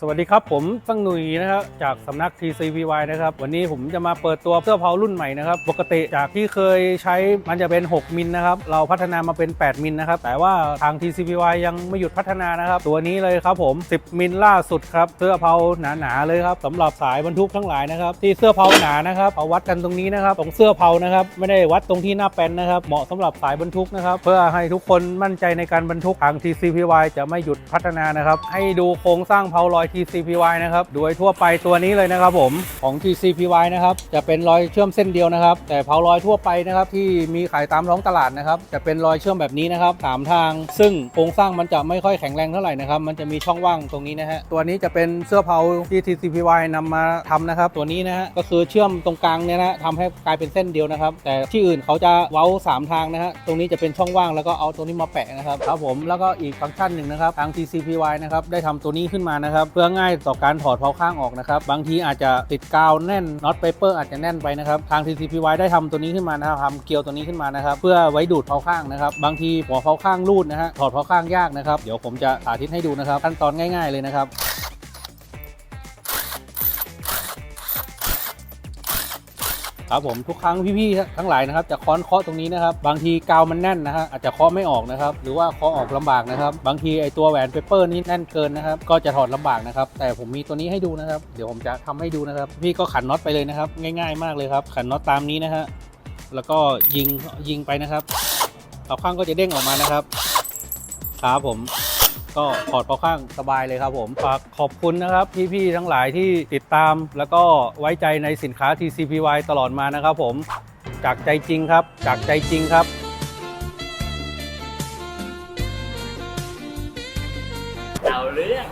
สวัสดีครับ ผมตั้งหนุยนะครับจากสำนัก TCPY นะครับ วันนี้ผมจะมาเปิดตัวเสื้อเพารุ่นใหม่นะครับ ปกติจากที่เคยใช้มันจะเป็น 6 มิลนะครับ เราพัฒนามาเป็น 8 มิลนะครับ แต่ว่าทาง TCPY ยังไม่หยุดพัฒนานะครับ ตัวนี้เลยครับผม 10 มิลล่าสุดครับ เสื้อเพาหนาๆเลยครับสำหรับสายบรรทุกทั้งหลายนะครับ ที่เสื้อเพาหนานะครับเอาวัดกันตรงนี้นะครับตรงเสื้อเพานะครับ ไม่ได้วัดตรงที่หน้าแป้นนะครับ เหมาะสำหรับสายบรรทุกนะครับ เพื่อให้ทุกคนมั่นใจในการบรรทุกทาง TCPY จะไม่หยุดพัฒนานะครับ ให้ดูโครงสร้างเพาลอย TCPY นะครับ โดยทั่วไปตัวนี้เลยนะครับผมของ TCPY นะครับจะเป็นรอยเชื่อมเส้นเดียวนะครับ แต่เพาลอยทั่วไปนะครับที่มีขายตามท้องตลาดนะครับจะเป็นรอยเชื่อมแบบนี้นะครับสามทาง ซึ่งโครงสร้างมันจะไม่ค่อยแข็งแรงเท่าไหร่นะครับมันจะมีช่องว่างตรงนี้นะฮะตัวนี้จะเป็นเสื้อเพาที่ TCPY นำมาทำนะครับ ตัวนี้นะฮะก็คือเชื่อมตรงกลางเนี่ยนะทำให้กลายเป็นเส้นเดียวนะครับ แต่ที่อื่นเขาจะเว้าสามทางนะฮะตรงนี้จะเป็นช่องว่างแล้วก็เอาตัวนี้มาแปะนะครับครับผมแล้วก็อีกฟังก์ชันหนึ่งนะครับทาง TCPY นะครับได้ทำตัวนี้ขึ้นมานะครับเพื่อง่ายต่อการถอดเพาข้างออกนะครับ บางทีอาจจะติดกาวแน่นน็อตเปเปอร์อาจจะแน่นไปนะครับ ทาง TCPY ได้ทำตัวนี้ขึ้นมานะครับทำเกลียวตัวนี้ขึ้นมานะครับ เพื่อไว้ดูดเพาข้างนะครับ บางทีหัวเพาข้างรูดนะฮะ ถอดเพาข้างยากนะครับ เดี๋ยวผมจะสาธิตให้ดูนะครับ ขั้นตอนง่าย ๆเลยนะครับ ครับผมทุกครั้งพี่ๆทั้งหลายนะครับจะค้อนเคาะตรงนี้นะครับบางทีกาวมันแน่นนะฮะอาจจะเคาะไม่ออกนะครับหรือว่าเคาะออกลำบากนะครับบางทีไอตัวแหวนเปเปอร์นี้แน่นเกินนะครับก็จะถอดลำบากนะครับแต่ผมมีตัวนี้ให้ดูนะครับเดี๋ยวผมจะทำให้ดูนะครับ พี่ก็ขันน็อตไปเลยนะครับ ง่ายๆมากเลยครับ ขันน็อตตามนี้นะฮะแล้วก็ยิงยิงไปนะครับเอาข้างก็จะเด้งออกมานะครับครับผม ก็ถอดพอข้างสบายเลยครับผม ฝากขอบคุณนะครับพี่ๆทั้งหลายที่ติดตาม แล้วก็ไว้ใจในสินค้า TCPY ตลอดมานะครับผม จากใจจริงครับ จากใจจริงครับเอาเรื่อง